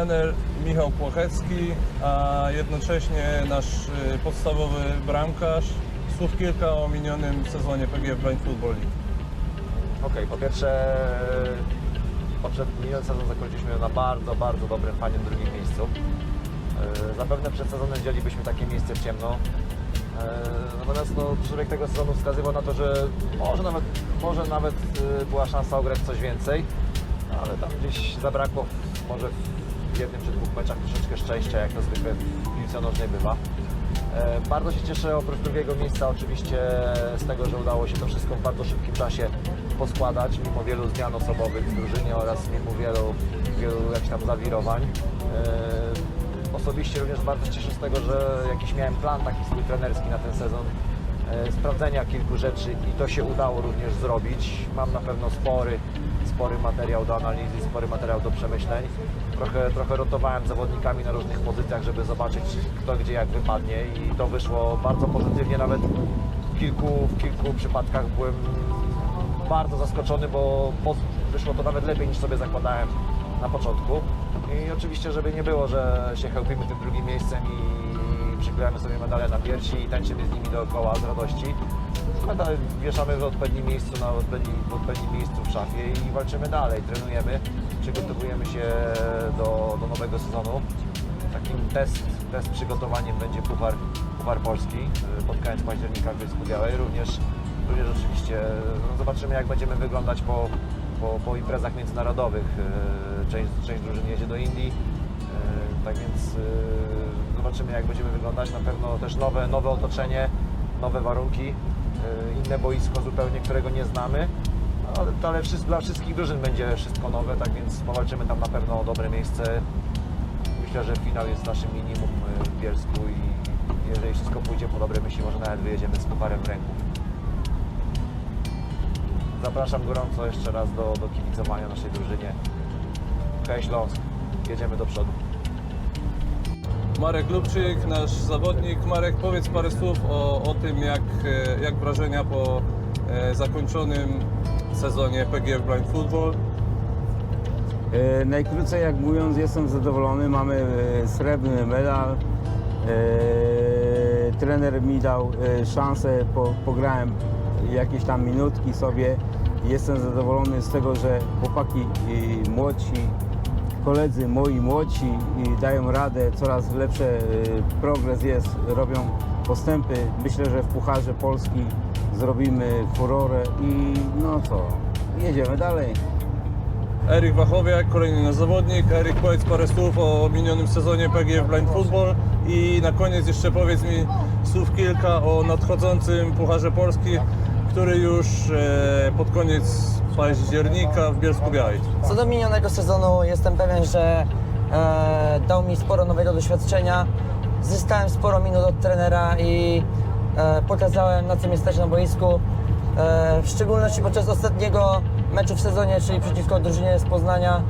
trener Michał Płochecki, a jednocześnie nasz y, podstawowy bramkarz. Słów kilka o minionym sezonie PGF Blind Football League. Okej, po pierwsze poprzedni sezon zakończyliśmy na bardzo, bardzo dobrym, fajnym drugim miejscu. E, Zapewne przed sezonem wzięlibyśmy takie miejsce w ciemno. E, Natomiast no, przebieg tego sezonu wskazywał na to, że może nawet, może nawet była szansa ograć coś więcej, ale tam gdzieś zabrakło może w jednym czy dwóch meczach troszeczkę szczęścia, jak to zwykle w piłce nożnej bywa. E, Bardzo się cieszę oprócz drugiego miejsca oczywiście z tego, że udało się to wszystko w bardzo szybkim czasie poskładać, mimo wielu zmian osobowych w drużynie oraz mimo wielu, wielu jakichś tam zawirowań. E, Osobiście również bardzo cieszę z tego, że jakiś miałem plan taki swój trenerski na ten sezon, sprawdzenia kilku rzeczy i to się udało również zrobić. Mam na pewno spory, spory materiał do analizy, spory materiał do przemyśleń. Trochę, trochę rotowałem zawodnikami na różnych pozycjach, żeby zobaczyć kto gdzie jak wypadnie i to wyszło bardzo pozytywnie, nawet w kilku, w kilku przypadkach byłem bardzo zaskoczony, bo wyszło to nawet lepiej niż sobie zakładałem na początku. I oczywiście, żeby nie było, że się chełpimy tym drugim miejscem i przyklejamy sobie medale na piersi i tańczymy z nimi dookoła z radości. Medale wieszamy w odpowiednim miejscu, na odpowiednim, w odpowiednim miejscu w szafie i walczymy dalej, trenujemy, przygotowujemy się do, do nowego sezonu. Takim test, test przygotowaniem będzie Puchar, Puchar Polski y, pod koniec października w Bielsku Białej. Również, również oczywiście no, zobaczymy jak będziemy wyglądać po, po, po imprezach międzynarodowych. Y, Część, część drużyn jedzie do Indii, y, tak więc zobaczymy jak będziemy wyglądać. Na pewno też nowe, nowe otoczenie, nowe warunki, y, inne boisko zupełnie, którego nie znamy. Ale, ale wszyscy, dla wszystkich drużyn będzie wszystko nowe, tak więc powalczymy tam na pewno o dobre miejsce. Myślę, że finał jest naszym minimum y, w Bielsku i jeżeli wszystko pójdzie po dobre myśli, może nawet wyjedziemy z pucharem w ręku. Zapraszam gorąco jeszcze raz do, do kibicowania naszej drużynie. Hej Śląsk, jedziemy do przodu. Marek Lubczyk, nasz zawodnik. Marek, powiedz parę słów o, o tym, jak, e, jak wrażenia po e, zakończonym sezonie PGF Blind Football. E, Najkrócej jak mówiąc, jestem zadowolony. Mamy e, srebrny medal. E, Trener mi dał szansę, po, pograłem jakieś tam minutki sobie. Jestem zadowolony z tego, że chłopaki młodsi, koledzy moi młodsi e, dają radę, coraz lepszy e, progres jest, robią postępy. Myślę, że w Pucharze Polski zrobimy furorę i no co, jedziemy dalej. Eryk Wachowiak, kolejny nasz zawodnik. Eryk, powiedz parę słów o minionym sezonie PGF Blind Football i na koniec jeszcze powiedz mi słów kilka o nadchodzącym Pucharze Polski, który już e, pod koniec października w Bielsku Białej. Co do minionego sezonu, jestem pewien, że e, dał mi sporo nowego doświadczenia. Zyskałem sporo minut od trenera i e, pokazałem, na mnie stać na boisku. E, w szczególności podczas ostatniego meczu w sezonie, czyli przeciwko drużynie z Poznania,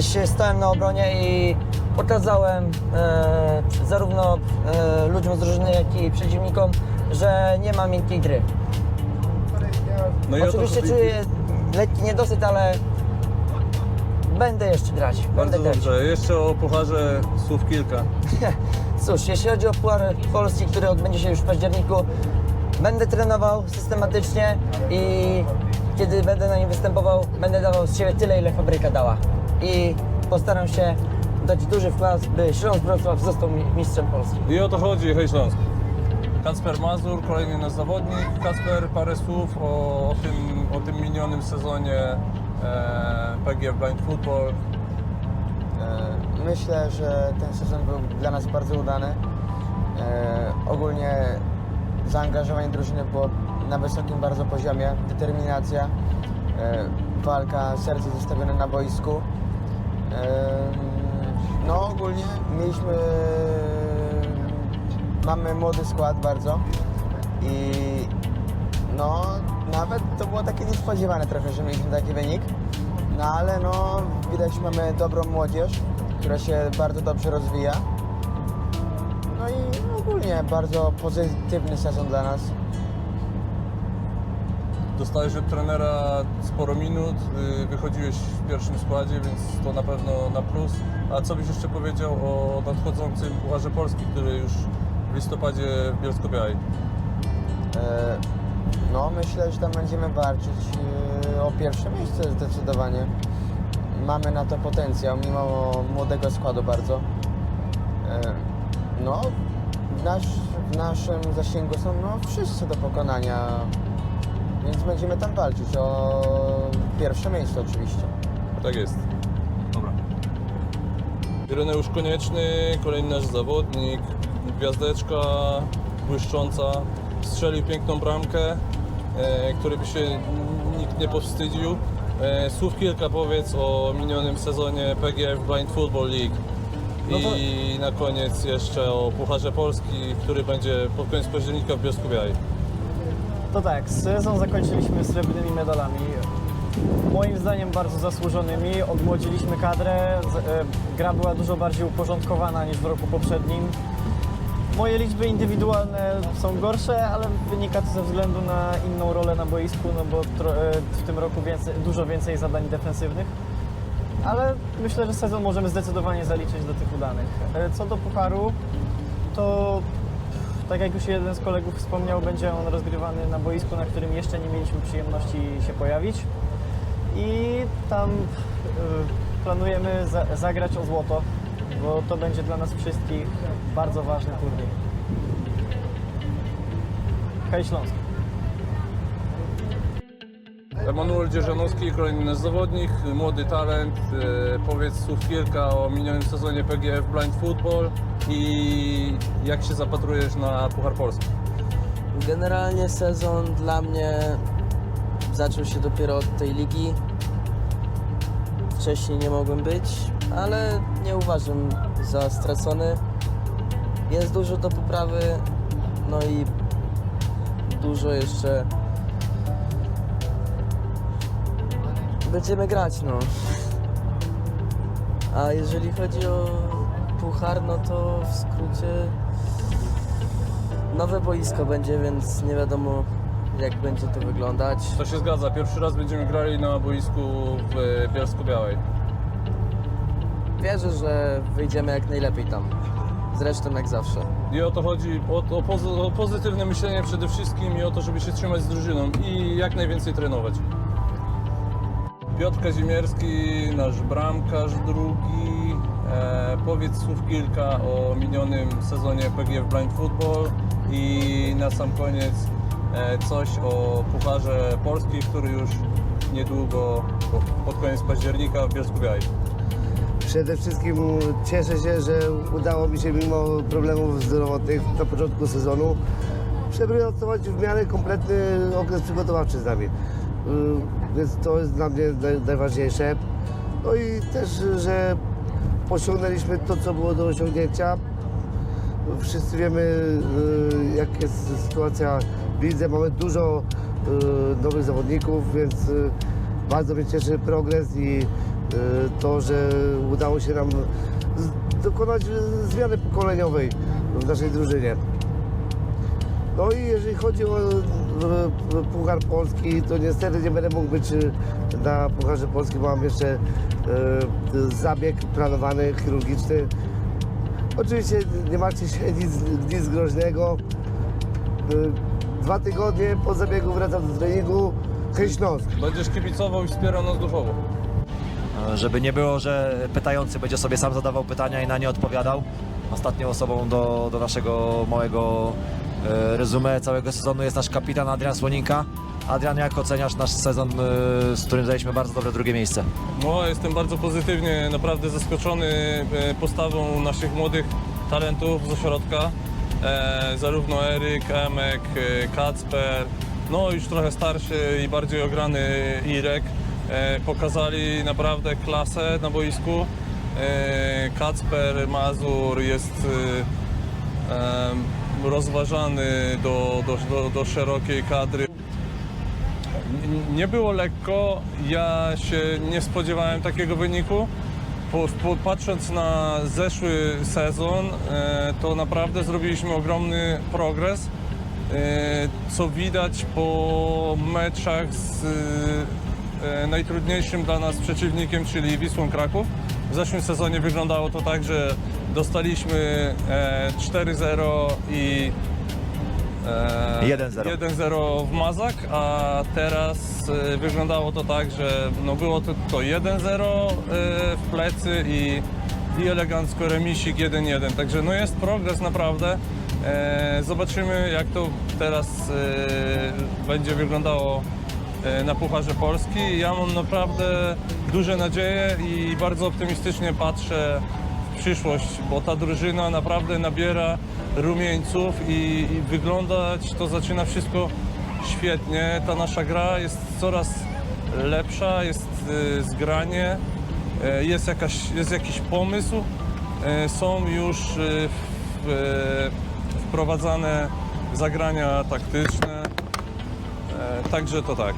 się stałem na obronie i pokazałem e, zarówno e, ludziom z drużyny, jak i przeciwnikom, że nie ma miękkiej gry. No i o to Oczywiście chodzi- czuję lekki niedosyt, ale będę jeszcze grać. Będę Bardzo grać. dobrze. Jeszcze o Pucharze słów kilka. Cóż, jeśli chodzi o Puchar Polski, który odbędzie się już w październiku, będę trenował systematycznie i kiedy będę na nim występował, będę dawał z siebie tyle, ile fabryka dała. I postaram się dać duży wkład, by Śląsk Wrocław został mi- mistrzem Polski. I o to chodzi, hej Śląsk. Kacper Mazur, kolejny nasz zawodnik. Kacper, parę słów o, o, tym, o tym minionym sezonie e, PGF Blind Football. E, Myślę, że ten sezon był dla nas bardzo udany. E, Ogólnie zaangażowanie drużyny było na wysokim bardzo poziomie, determinacja, e, walka, serce zostawione na boisku. E, No ogólnie mieliśmy, mamy młody skład bardzo i no nawet to było takie niespodziewane trochę, że mieliśmy taki wynik. No ale no widać mamy dobrą młodzież, która się bardzo dobrze rozwija. No i ogólnie bardzo pozytywny sezon dla nas. Dostałeś od trenera sporo minut, y, wychodziłeś w pierwszym składzie, więc to na pewno na plus. A co byś jeszcze powiedział o nadchodzącym Pucharze Polski, który już w listopadzie w Bielsko-Białej? E, No, myślę, że tam będziemy walczyć e, o pierwsze miejsce zdecydowanie. Mamy na to potencjał, mimo młodego składu bardzo. E, No, w, nasz, w naszym zasięgu są no, wszyscy do pokonania, więc będziemy tam walczyć o pierwsze miejsce oczywiście. Tak jest. Dobra. Ireneusz Konieczny, kolejny nasz zawodnik, gwiazdeczka błyszcząca, strzelił piękną bramkę, e, której by się nikt nie powstydził. E, słów kilka powiedz o minionym sezonie PGF Blind Football League. No to- I na koniec jeszcze o Pucharze Polski, który będzie pod koniec października w Bielsku Białej. To tak, sezon zakończyliśmy srebrnymi medalami. Moim zdaniem bardzo zasłużonymi. Odmłodziliśmy kadrę. z- e, Gra była dużo bardziej uporządkowana niż w roku poprzednim. Moje liczby indywidualne są gorsze, ale wynika to ze względu na inną rolę na boisku, no bo e, w tym roku więcej, dużo więcej zadań defensywnych. Ale myślę, że sezon możemy zdecydowanie zaliczyć do tych udanych. E, Co do pucharu, to tak jak już jeden z kolegów wspomniał, będzie on rozgrywany na boisku, na którym jeszcze nie mieliśmy przyjemności się pojawić. I tam y, planujemy za, zagrać o złoto, bo to będzie dla nas wszystkich bardzo ważny turniej. Hej Śląsk! Emanuel Dzierżanowski, kolejny zawodnik, młody talent. E, Powiedz słów kilka o minionym sezonie PGF Blind Football i jak się zapatrujesz na Puchar Polski. Generalnie sezon dla mnie zaczął się dopiero od tej ligi. Wcześniej nie mogłem być, ale nie uważam za stracony. Jest dużo do poprawy, no i dużo jeszcze będziemy grać, no. A jeżeli chodzi o puchar, no to w skrócie nowe boisko będzie, więc nie wiadomo jak będzie to wyglądać. To się zgadza, pierwszy raz będziemy grali na boisku w Bielsku Białej. Wierzę, że wyjdziemy jak najlepiej tam. Zresztą jak zawsze. I o to chodzi, o, o, o pozytywne myślenie przede wszystkim i o to, żeby się trzymać z drużyną i jak najwięcej trenować. Piotr Kazimierski, nasz bramkarz drugi. E, powiedz słów kilka o minionym sezonie PGF Blind Football i na sam koniec e, coś o Pucharze Polski, który już niedługo, po- pod koniec października w Bielsku Białej. Przede wszystkim cieszę się, że udało mi się mimo problemów zdrowotnych na początku sezonu przepracować w miarę kompletny okres przygotowawczy z nami. Y, Więc to jest dla mnie naj- najważniejsze. No i też, że osiągnęliśmy to, co było do osiągnięcia. Wszyscy wiemy, y, jak jest sytuacja w lidze. Mamy dużo y, nowych zawodników, więc bardzo mnie cieszy progres i to, że udało się nam dokonać y, zmiany pokoleniowej w naszej drużynie. No i jeżeli chodzi o e, Puchar Polski, to niestety nie będę mógł być na Pucharze Polski, bo mam jeszcze zabieg planowany, chirurgiczny. Oczywiście nie macie się nic, nic groźnego. Dwa tygodnie po zabiegu wracam do treningu. Hej. Będziesz kibicował i wspierał nas duchowo. Żeby nie było, że pytający będzie sobie sam zadawał pytania i na nie odpowiadał. Ostatnią osobą do, do naszego małego e, resume całego sezonu jest nasz kapitan Adrian Słoninka. Adrian, jak oceniasz nasz sezon, e, z którym zajęliśmy bardzo dobre drugie miejsce? No, jestem bardzo pozytywnie, naprawdę zaskoczony e, postawą naszych młodych talentów z ośrodka. E, zarówno Eryk, Emek, e, Kacper, no już trochę starszy i bardziej ograny Irek. E, pokazali naprawdę klasę na boisku. E, Kacper Mazur jest e, rozważany do, do, do, szerokiej kadry. Nie było lekko, ja się nie spodziewałem takiego wyniku. Patrząc na zeszły sezon, to naprawdę zrobiliśmy ogromny progres co widać po meczach z najtrudniejszym dla nas przeciwnikiem, czyli Wisłą Kraków. W zeszłym sezonie wyglądało to tak, że dostaliśmy e, 4-0 i e, 1-0. 1-0 w Mazak, a teraz e, wyglądało to tak, że no było to tylko 1-0 e, w plecy i, i elegancko remisik 1-1. Także no jest progres naprawdę. E, zobaczymy jak to teraz e, będzie wyglądało e, na Pucharze Polski. Ja mam naprawdę duże nadzieje i bardzo optymistycznie patrzę w przyszłość, bo ta drużyna naprawdę nabiera rumieńców i, i wyglądać to zaczyna wszystko świetnie. Ta nasza gra jest coraz lepsza, jest e, zgranie, e, jest, jakaś, jest jakiś pomysł, e, są już e, e, wprowadzane zagrania taktyczne, e, także to tak.